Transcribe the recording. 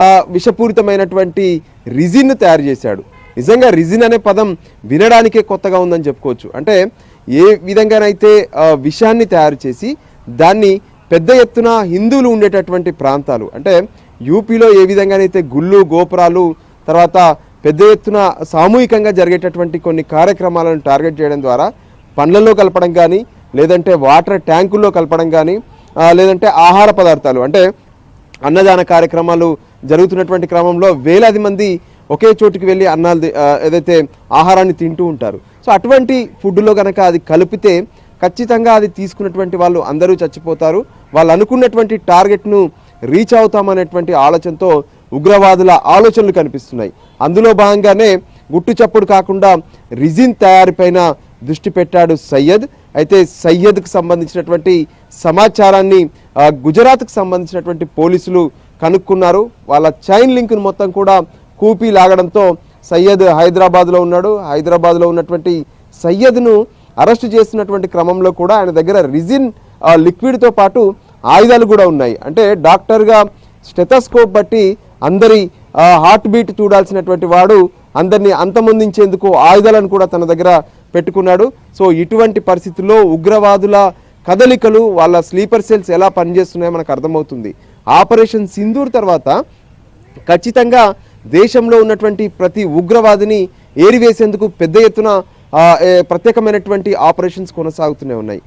ఆ, విషపూరితమైనటువంటి రిజిన్ను తయారు చేశాడు. నిజంగా రిజిన్ అనే పదం వినడానికే కొత్తగా ఉందని చెప్పుకోవచ్చు. అంటే ఏ విధంగానైతే విషాన్ని తయారు చేసి దాన్ని పెద్ద ఎత్తున హిందువులు ఉండేటటువంటి ప్రాంతాలు అంటే యూపీలో ఏ విధంగానైతే గుళ్ళు గోపురాలు తర్వాత పెద్ద ఎత్తున సామూహికంగా జరిగేటటువంటి కొన్ని కార్యక్రమాలను టార్గెట్ చేయడం ద్వారా పండ్లలో కలపడం కానీ లేదంటే వాటర్ ట్యాంకుల్లో కలపడం కానీ లేదంటే ఆహార పదార్థాలు అంటే అన్నదాన కార్యక్రమాలు జరుగుతున్నటువంటి క్రమంలో వేలాది మంది ఒకే చోటుకి వెళ్ళి అన్నాలు ఏదైతే ఆహారాన్ని తింటూ ఉంటారు. సో అటువంటి ఫుడ్లో కనుక అది కలిపితే ఖచ్చితంగా అది తీసుకున్నటువంటి వాళ్ళు అందరూ చచ్చిపోతారు. వాళ్ళు అనుకున్నటువంటి టార్గెట్ను రీచ్ అవుతామనేటువంటి ఆలోచనతో ఉగ్రవాదుల ఆలోచనలు కనిపిస్తున్నాయి. అందులో భాగంగానే గుట్టు చప్పుడు కాకుండా రిజిన్ తయారీపైన దృష్టి పెట్టాడు సయ్యద్. అయితే సయ్యద్కు సంబంధించినటువంటి సమాచారాన్ని గుజరాత్కు సంబంధించినటువంటి పోలీసులు కనుక్కున్నారు. వాళ్ళ చైన్ లింక్ను మొత్తం కూడా కూపీ లాగడంతో సయ్యద్ హైదరాబాద్లో ఉన్నాడు. హైదరాబాద్లో ఉన్నటువంటి సయ్యద్ను అరెస్టు చేస్తున్నటువంటి క్రమంలో కూడా ఆయన దగ్గర రిజిన్ లిక్విడ్తో పాటు ఆయుధాలు కూడా ఉన్నాయి. అంటే డాక్టర్గా స్టెథస్కోప్ బట్టి అందరి హార్ట్ బీట్ చూడాల్సినటువంటి వాడు అందరినీ అంతమొందించేందుకు ఆయుధాలను కూడా తన దగ్గర పెట్టుకున్నాడు. సో ఇటువంటి పరిస్థితుల్లో ఉగ్రవాదుల కదలికలు వాళ్ళ స్లీపర్ సెల్స్ ఎలా పనిచేస్తున్నాయో మనకు అర్థమవుతుంది. ఆపరేషన్ సింధూర్ తర్వాత ఖచ్చితంగా దేశంలో ఉన్నటువంటి ప్రతి ఉగ్రవాదిని ఏరివేసేందుకు పెద్ద ఎత్తున ప్రత్యేకమైనటువంటి ఆపరేషన్స్ కొనసాగుతూనే ఉన్నాయి.